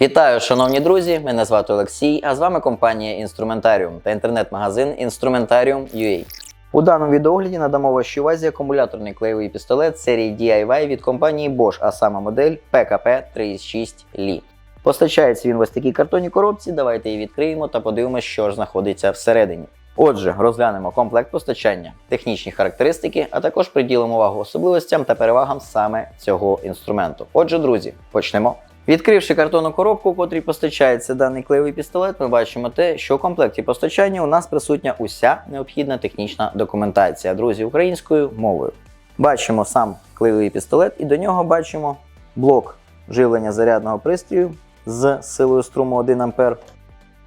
Вітаю, шановні друзі! Мене звати Олексій, а з вами компанія Інструментаріум та інтернет-магазин Instrumentarium.ua. У даному відеогляді надамо вашій увазі акумуляторний клеєвий пістолет серії DIY від компанії Bosch, а саме модель PKP 36 Li. Постачається він в ось такій картонній коробці. Давайте її відкриємо та подивимося, що ж знаходиться всередині. Отже, розглянемо комплект постачання, технічні характеристики, а також приділимо увагу особливостям та перевагам саме цього інструменту. Отже, друзі, почнемо. Відкривши картонну коробку, у котрій постачається даний клеєвий пістолет, ми бачимо те, що у комплекті постачання у нас присутня уся необхідна технічна документація, друзі, українською мовою. Бачимо сам клеєвий пістолет, і до нього бачимо блок живлення зарядного пристрою з силою струму 1 А,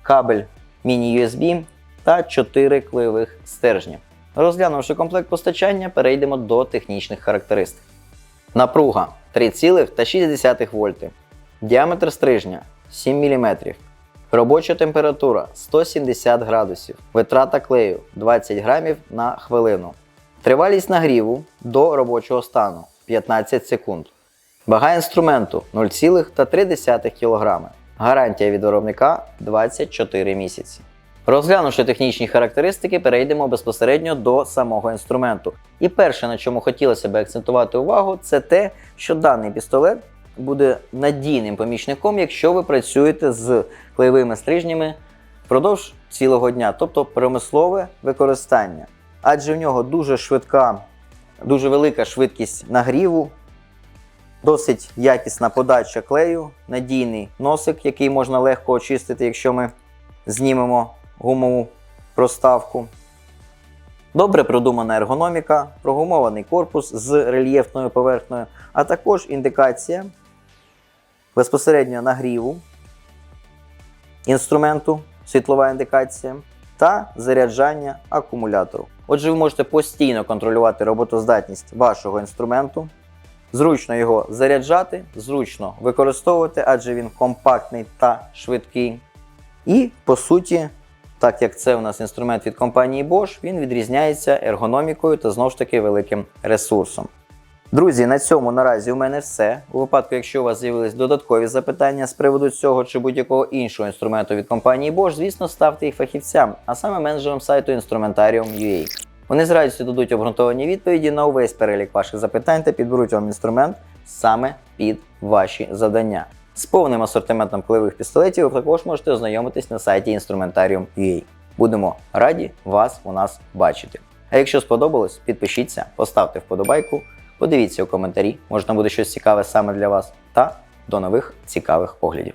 кабель міні-USB та 4 клеєвих стержня. Розглянувши комплект постачання, перейдемо до технічних характеристик. Напруга 3,6 вольти. Діаметр стрижня 7 мм. Робоча температура 170 градусів. Витрата клею 20 грамів на хвилину. Тривалість нагріву до робочого стану 15 секунд. Вага інструменту 0,3 кг. Гарантія від виробника 24 місяці. Розглянувши технічні характеристики, перейдемо безпосередньо до самого інструменту. І перше, на чому хотілося б акцентувати увагу, це те, що даний пістолет буде надійним помічником, якщо ви працюєте з клеєвими стрижнями впродовж цілого дня, тобто промислове використання. Адже в нього дуже швидка, дуже велика швидкість нагріву, досить якісна подача клею, надійний носик, який можна легко очистити, якщо ми знімемо гумову проставку. Добре продумана ергономіка, прогумований корпус з рельєфною поверхнею, а також індикація безпосередньо нагріву інструменту, світлова індикація та заряджання акумулятору. Отже, ви можете постійно контролювати роботоздатність вашого інструменту, зручно його заряджати, зручно використовувати, адже він компактний та швидкий. І по суті, так як це у нас інструмент від компанії Bosch, він відрізняється ергономікою та знову ж таки великим ресурсом. Друзі, на цьому наразі у мене все. У випадку, якщо у вас з'явились додаткові запитання з приводу цього чи будь-якого іншого інструменту від компанії Bosch, звісно, ставте їх фахівцям, а саме менеджерам сайту Instrumentarium.ua. Вони з радістю дадуть обґрунтовані відповіді на увесь перелік ваших запитань та підберуть вам інструмент саме під ваші завдання. З повним асортиментом клеєвих пістолетів ви також можете ознайомитись на сайті Instrumentarium.ua. Будемо раді вас у нас бачити. А якщо сподобалось, підпишіться, поставте вподобайку, подивіться у коментарі, може там буде щось цікаве саме для вас. Та до нових цікавих оглядів.